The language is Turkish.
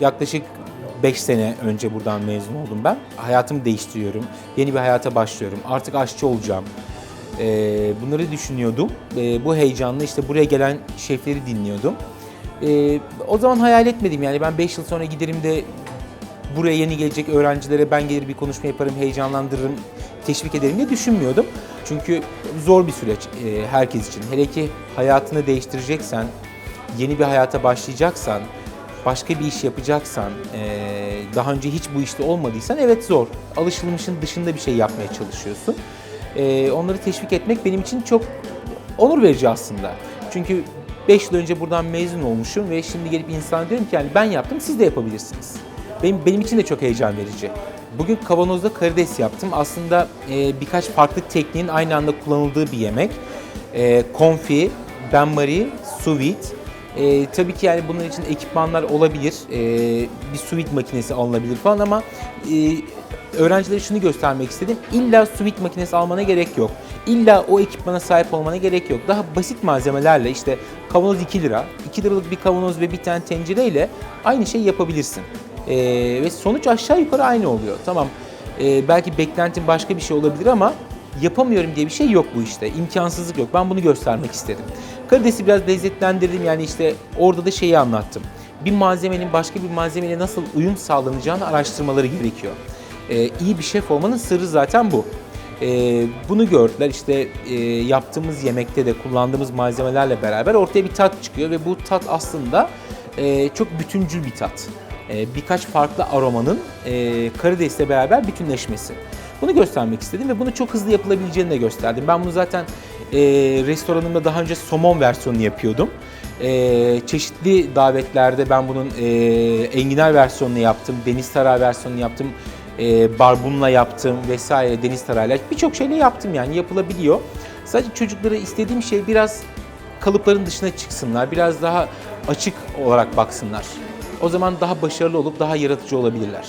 Yaklaşık 5 sene önce buradan mezun oldum ben. Hayatımı değiştiriyorum. Yeni bir hayata başlıyorum. Artık aşçı olacağım. Ee, bunları düşünüyordum. Ee, bu heyecanla işte buraya gelen şefleri dinliyordum. Ee, o zaman hayal etmedim yani ben 5 yıl sonra giderim de buraya yeni gelecek öğrencilere ben gelir bir konuşma yaparım, heyecanlandırırım, teşvik ederim diye düşünmüyordum. Çünkü zor bir süreç e, herkes için. Hele ki hayatını değiştireceksen, yeni bir hayata başlayacaksan, başka bir iş yapacaksan, e, daha önce hiç bu işte olmadıysan evet zor. Alışılmışın dışında bir şey yapmaya çalışıyorsun. E, onları teşvik etmek benim için çok onur verici aslında. Çünkü 5 yıl önce buradan mezun olmuşum ve şimdi gelip insana diyorum ki yani ben yaptım siz de yapabilirsiniz. Benim, benim için de çok heyecan verici. Bugün kavanozda karides yaptım. Aslında e, birkaç farklı tekniğin aynı anda kullanıldığı bir yemek. E, konfi, benmari, sous. E, tabii ki yani bunun için ekipmanlar olabilir. E, bir sous vide makinesi alınabilir falan ama e, öğrencilere şunu göstermek istedim. İlla sous vide makinesi almana gerek yok. İlla o ekipmana sahip olmana gerek yok. Daha basit malzemelerle işte kavanoz 2 lira, 2 liralık bir kavanoz ve bir tane tencereyle aynı şeyi yapabilirsin. Ee, ve sonuç aşağı yukarı aynı oluyor. Tamam ee, belki beklentin başka bir şey olabilir ama yapamıyorum diye bir şey yok bu işte. İmkansızlık yok. Ben bunu göstermek istedim. Karidesi biraz lezzetlendirdim yani işte orada da şeyi anlattım. Bir malzemenin başka bir malzemeyle nasıl uyum sağlanacağını araştırmaları gerekiyor. Ee, iyi bir şef olmanın sırrı zaten bu. Ee, bunu gördüler işte e, yaptığımız yemekte de kullandığımız malzemelerle beraber ortaya bir tat çıkıyor ve bu tat aslında e, çok bütüncül bir tat. E, birkaç farklı aromanın e, karidesle beraber bütünleşmesi. Bunu göstermek istedim ve bunu çok hızlı yapılabileceğini de gösterdim. Ben bunu zaten e, restoranımda daha önce somon versiyonunu yapıyordum. E, çeşitli davetlerde ben bunun e, enginar versiyonunu yaptım, deniz tarağı versiyonunu yaptım, e, barbunla yaptım vesaire deniz tarağıyla birçok şeyle yaptım yani yapılabiliyor. Sadece çocuklara istediğim şey biraz kalıpların dışına çıksınlar, biraz daha açık olarak baksınlar. O zaman daha başarılı olup daha yaratıcı olabilirler.